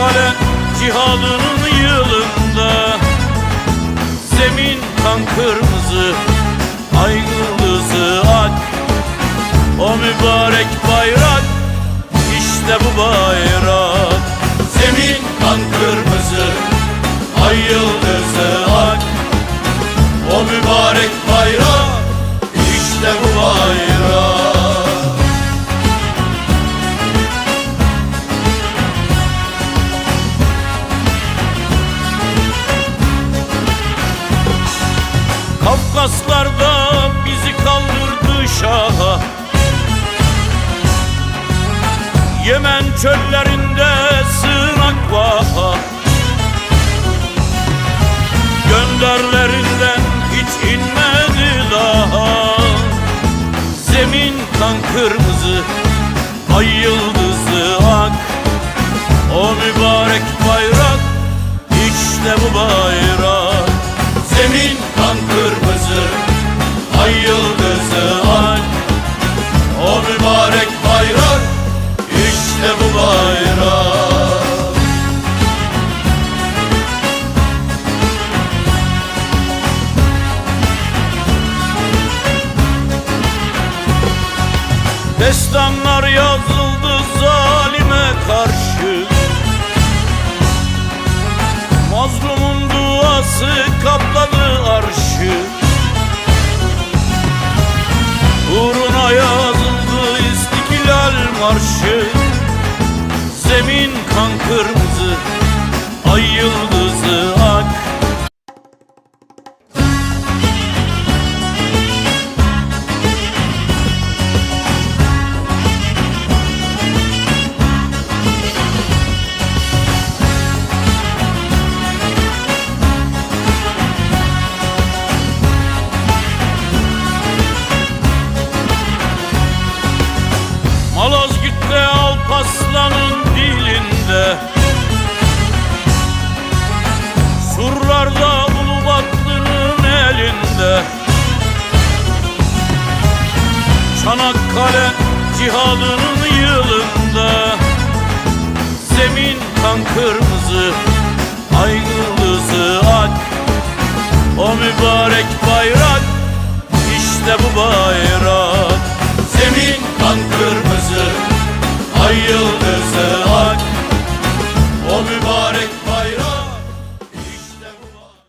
Çanakkale cihadının yılında. Zemin kan kırmızı Yemen çöllerinde sığınak var. Gönderlerinden hiç inmedi daha Zemin kan kırmızı Ay yıldızı ak. O mübarek bayrak işte bu bayrak işte bu bayrak Destanlar yazıldı zalime karşı. Mazlumun duası kapladı arşı. Uğruna yazıldı istiklal marşı Zemin Çanakkale cihadının yılında. Zemin kan kırmızı, ay yıldızı ak O mübarek bayrak, işte bu bayrak. Zemin kan kırmızı,